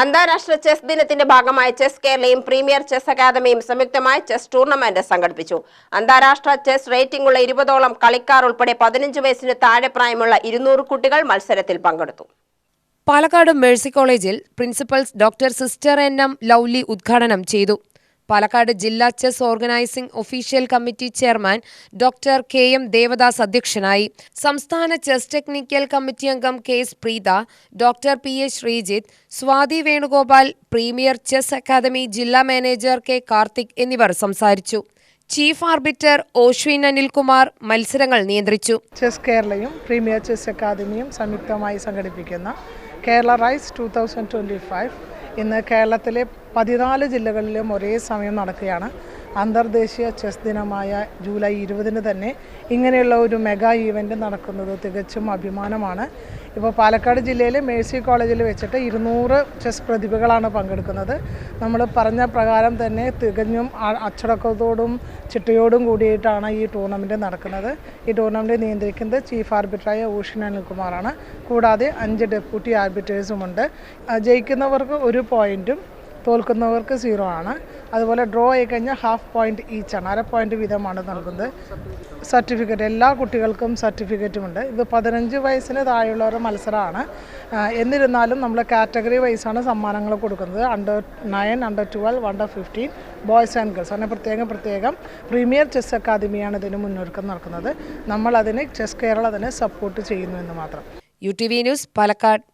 അന്താരാഷ്ട്ര ചെസ് ദിനത്തിന്റെ ഭാഗമായി ചെസ് കേരളയും പ്രീമിയർ ചെസ് അക്കാദമിയും സംയുക്തമായി ചെസ് ടൂർണമെന്റ് സംഘടിപ്പിച്ചു. അന്താരാഷ്ട്ര ചെസ് റേറ്റിംഗ് ഉള്ള ഇരുപതോളം കളിക്കാർ ഉൾപ്പെടെ പതിനഞ്ച് വയസ്സിന് താഴെ പ്രായമുള്ള ഇരുന്നൂറ് കുട്ടികൾ മത്സരത്തിൽ പങ്കെടുത്തു. പാലക്കാട് മേഴ്സി കോളേജിൽ principals doctor sister N M Lovely ഉദ്ഘാടനം ചെയ്തു. പാലക്കാട് ജില്ലാ chess organising official committee chairman doctor K M Devadas അധ്യക്ഷനായി. സംസ്ഥാന ചെസ് ടെക്നിക്കൽ കമ്മിറ്റി അംഗം K S Preetha doctor P A Sreejith Swathi Venugopal premier chess academy ജില്ലാ manager K Karthik എന്നിവർ സംസാരിച്ചു. Chief arbiter ഓശ്വിൻ Anilkumar മത്സരങ്ങൾ നിയന്ത്രിച്ചു. ചെസ് കേരളയും പ്രീമിയർ ചെസ് അക്കാദമിയും സംയുക്തമായി സംഘടിപ്പിക്കുന്ന Kerala rise two thousand twenty five ഇന്ന് കേരളത്തിലെ പതിനാല് ജില്ലകളിലും ഒരേ സമയം നടക്കുകയാണ്. അന്തർദേശീയ ചെസ് ദിനമായ ജൂലൈ ഇരുപതിന് തന്നെ ഇങ്ങനെയുള്ള ഒരു മെഗാ ഈവന്റ് നടക്കുന്നത് തികച്ചും അഭിമാനമാണ്. ഇപ്പോൾ പാലക്കാട് ജില്ലയിലെ മേഴ്സി കോളേജിൽ വെച്ചിട്ട് ഇരുന്നൂറ് ചെസ് പ്രതിഭകളാണ് പങ്കെടുക്കുന്നത്. നമ്മൾ പറഞ്ഞ പ്രകാരം തന്നെ തികഞ്ഞും അച്ചടക്കത്തോടും ചിട്ടയോടും കൂടിയിട്ടാണ് ഈ ടൂർണമെന്റ് നടക്കുന്നത്. ഈ ടൂർണമെന്റ് നിയന്ത്രിക്കുന്നത് ചീഫ് ആർബിറ്ററായ ഊഷൻ അനിൽകുമാറാണ്. കൂടാതെ അഞ്ച് ഡെപ്യൂട്ടി ആർബിറ്റേഴ്സുമുണ്ട് ജയിക്കുന്നവർക്ക് ഒരു പോയിന്റും തോൽക്കുന്നവർക്ക് സീറോ ആണ്. അതുപോലെ ഡ്രോ ആയി കഴിഞ്ഞാൽ ഹാഫ് പോയിന്റ് ഈച്ചാണ് അര പോയിന്റ് വീതമാണ് നൽകുന്നത്. സർട്ടിഫിക്കറ്റ് എല്ലാ കുട്ടികൾക്കും സർട്ടിഫിക്കറ്റും ഉണ്ട്. ഇത് പതിനഞ്ച് വയസ്സിന് താഴെയുള്ളവരുടെ മത്സരമാണ്. എന്നിരുന്നാലും നമ്മൾ കാറ്റഗറി വൈസാണ് സമ്മാനങ്ങൾ കൊടുക്കുന്നത്. Under nine under twelve under fifteen boys and girls അങ്ങനെ പ്രത്യേകം പ്രത്യേകം പ്രീമിയർ ചെസ് അക്കാദമിയാണ് ഇതിന് മുന്നൊരുക്കം നടക്കുന്നത്. നമ്മൾ അതിന് ചെസ് കേരള അതിനെ സപ്പോർട്ട് ചെയ്യുന്നു എന്ന് മാത്രം. U T V news Palakkad.